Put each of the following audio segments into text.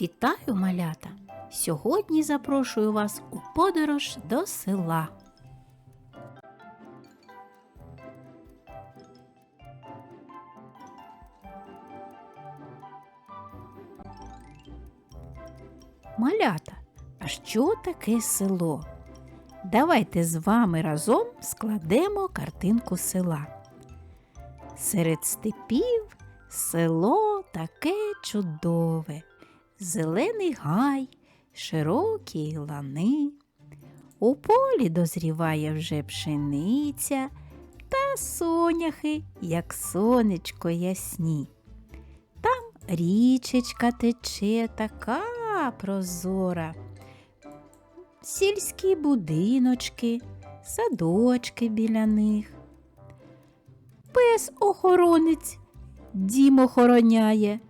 Вітаю, малята! Сьогодні запрошую вас у подорож до села. Малята, а що таке село? Давайте з вами разом складемо картинку села. Серед степів село таке чудове, зелений гай, широкі лани. У полі дозріває вже пшениця та соняхи, як сонечко ясні. Там річечка тече така прозора. Сільські будиночки, садочки біля них. Пес охоронець дім охороняє,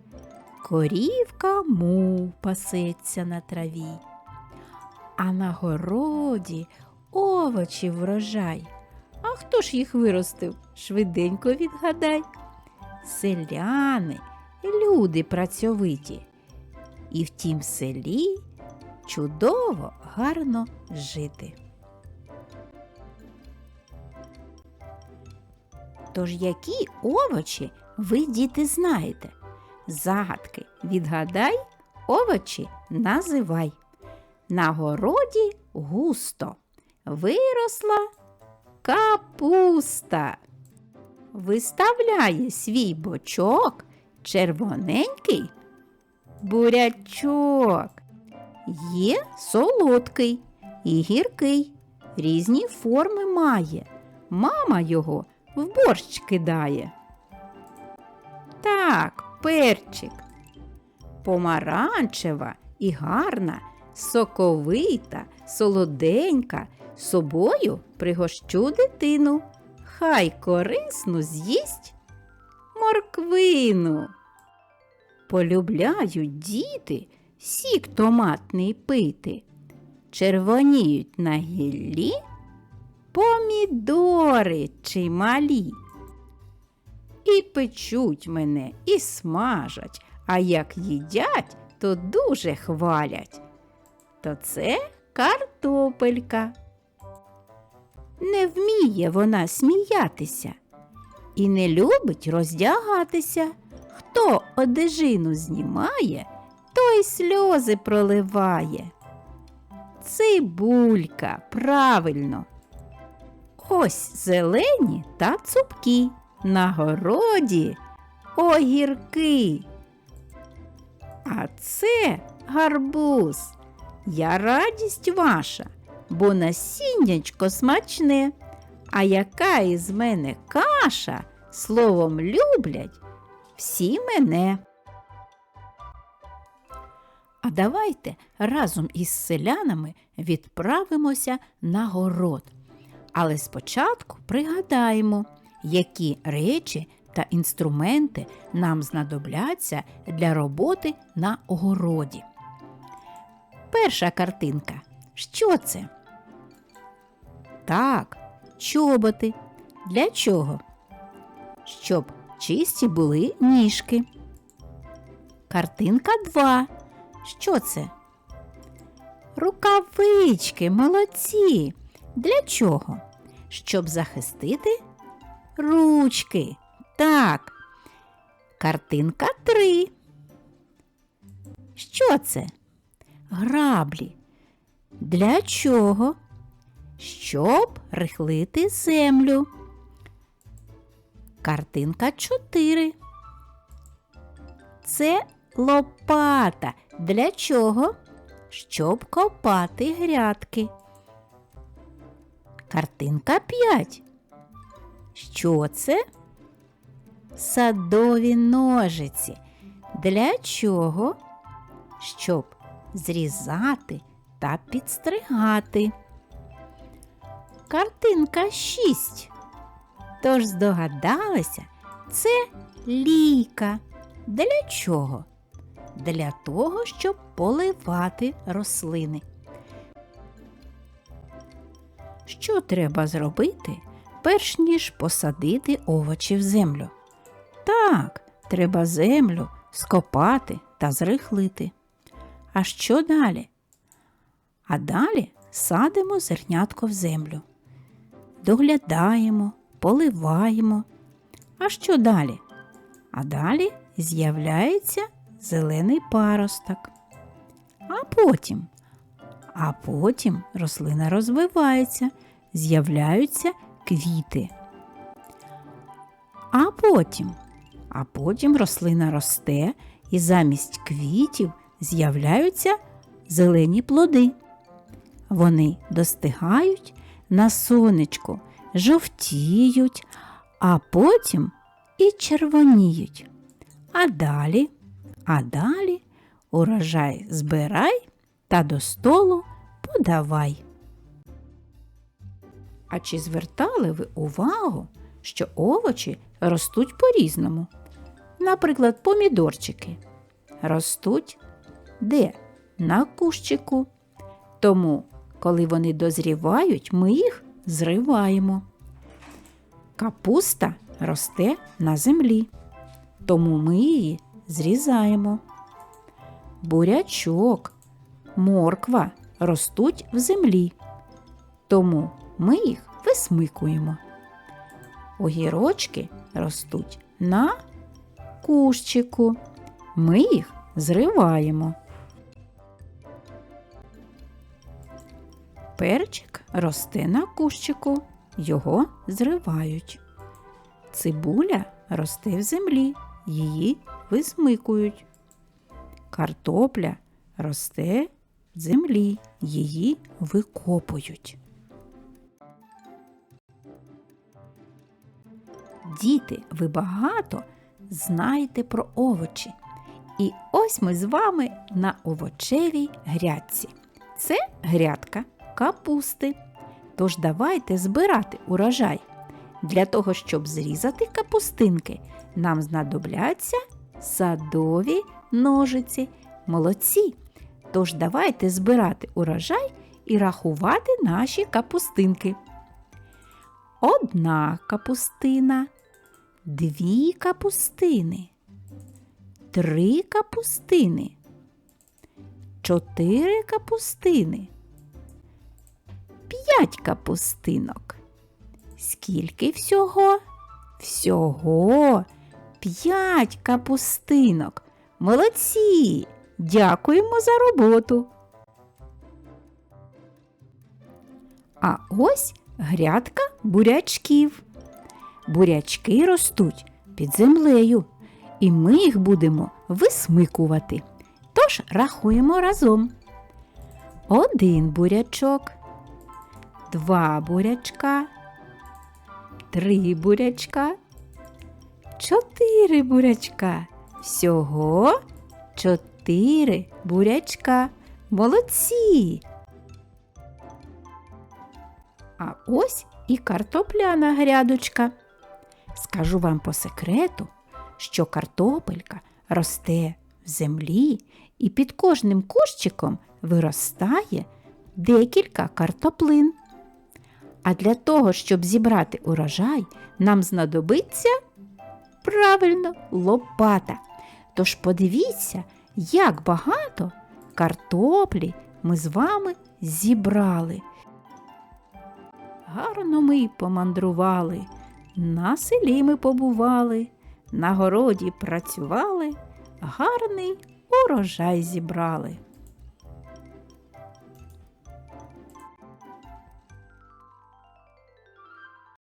корівка мов пасеться на траві, а на городі овочі врожай. А хто ж їх виростив? Швиденько відгадай. Селяни, люди працьовиті. І в тім селі чудово, гарно жити. Тож які овочі ви, діти, знаєте? Загадки відгадай, овочі називай. На городі густо виросла капуста. Виставляє свій бочок червоненький бурячок. Є солодкий і гіркий, різні форми має. Мама його в борщ кидає. Так, перчик. Помаранчева і гарна, соковита, солоденька. Собою пригощу дитину. Хай корисну з'їсть морквину. Полюбляють діти сік томатний пити. Червоніють на гіллі помідори чималі. І печуть мене, і смажать, а як їдять, то дуже хвалять. То це картопелька. Не вміє вона сміятися і не любить роздягатися. Хто одежину знімає, той сльози проливає. Цибулька, правильно. Ось зелені та цупкі, на городі огірки. А це гарбуз. Я радість ваша, бо насіннячко смачне. А яка із мене каша, словом люблять всі мене. А давайте разом із селянами відправимося на город. Але спочатку пригадаємо, які речі та інструменти нам знадобляться для роботи на огороді. Перша картинка. Що це? Так, чоботи. Для чого? Щоб чисті були ніжки. Картинка 2. Що це? Рукавички, молодці. Для чого? Щоб захистити ручки. Так. Картинка 3. Що це? Граблі. Для чого? Щоб рихлити землю. Картинка 4. Це лопата. Для чого? Щоб копати грядки. Картинка 5. Що це? Садові ножиці. Для чого? Щоб зрізати та підстригати. Картинка 6. Тож здогадалися, це лійка. Для чого? Для того, щоб поливати рослини. Що треба зробити, перш ніж посадити овочі в землю? Так, треба землю скопати та зрихлити. А що далі? А далі садимо зернятко в землю. Доглядаємо, поливаємо. А що далі? А далі з'являється зелений паросток. А потім, а потім рослина розвивається, з'являються квіти. А потім, а потім рослина росте і замість квітів з'являються зелені плоди. Вони достигають на сонечку, жовтіють, а потім і червоніють. А далі, а далі урожай збирай та до столу подавай. А чи звертали ви увагу, що овочі ростуть по-різному? Наприклад, помідорчики ростуть де? На кущику. Тому, коли вони дозрівають, ми їх зриваємо. Капуста росте на землі, тому ми її зрізаємо. Бурячок, морква ростуть в землі, тому ми їх висмикуємо. Огірочки ростуть на кущику. Ми їх зриваємо. Перчик росте на кущику, його зривають. Цибуля росте в землі, її висмикують. Картопля росте в землі, її викопують. Діти, ви багато знаєте про овочі. І ось ми з вами на овочевій грядці. Це грядка капусти. Тож давайте збирати урожай. Для того, щоб зрізати капустинки, нам знадобляться садові ножиці. Молодці. Тож давайте збирати урожай і рахувати наші капустинки. Одна капустина, дві капустини, три капустини, чотири капустини, п'ять капустинок. Скільки всього? Всього п'ять капустинок. Молодці! Дякуємо за роботу. А ось грядка бурячків. Бурячки ростуть під землею, і ми їх будемо висмикувати. Тож рахуємо разом. Один бурячок, два бурячка, три бурячка, чотири бурячка. Всього чотири бурячка. Молодці. А ось і картопляна грядочка. Скажу вам по секрету, що картопелька росте в землі і під кожним кущиком виростає декілька картоплин. А для того, щоб зібрати урожай, нам знадобиться правильно лопата. Тож подивіться, як багато картоплі ми з вами зібрали. Гарно ми помандрували, на селі ми побували, на городі працювали, гарний урожай зібрали.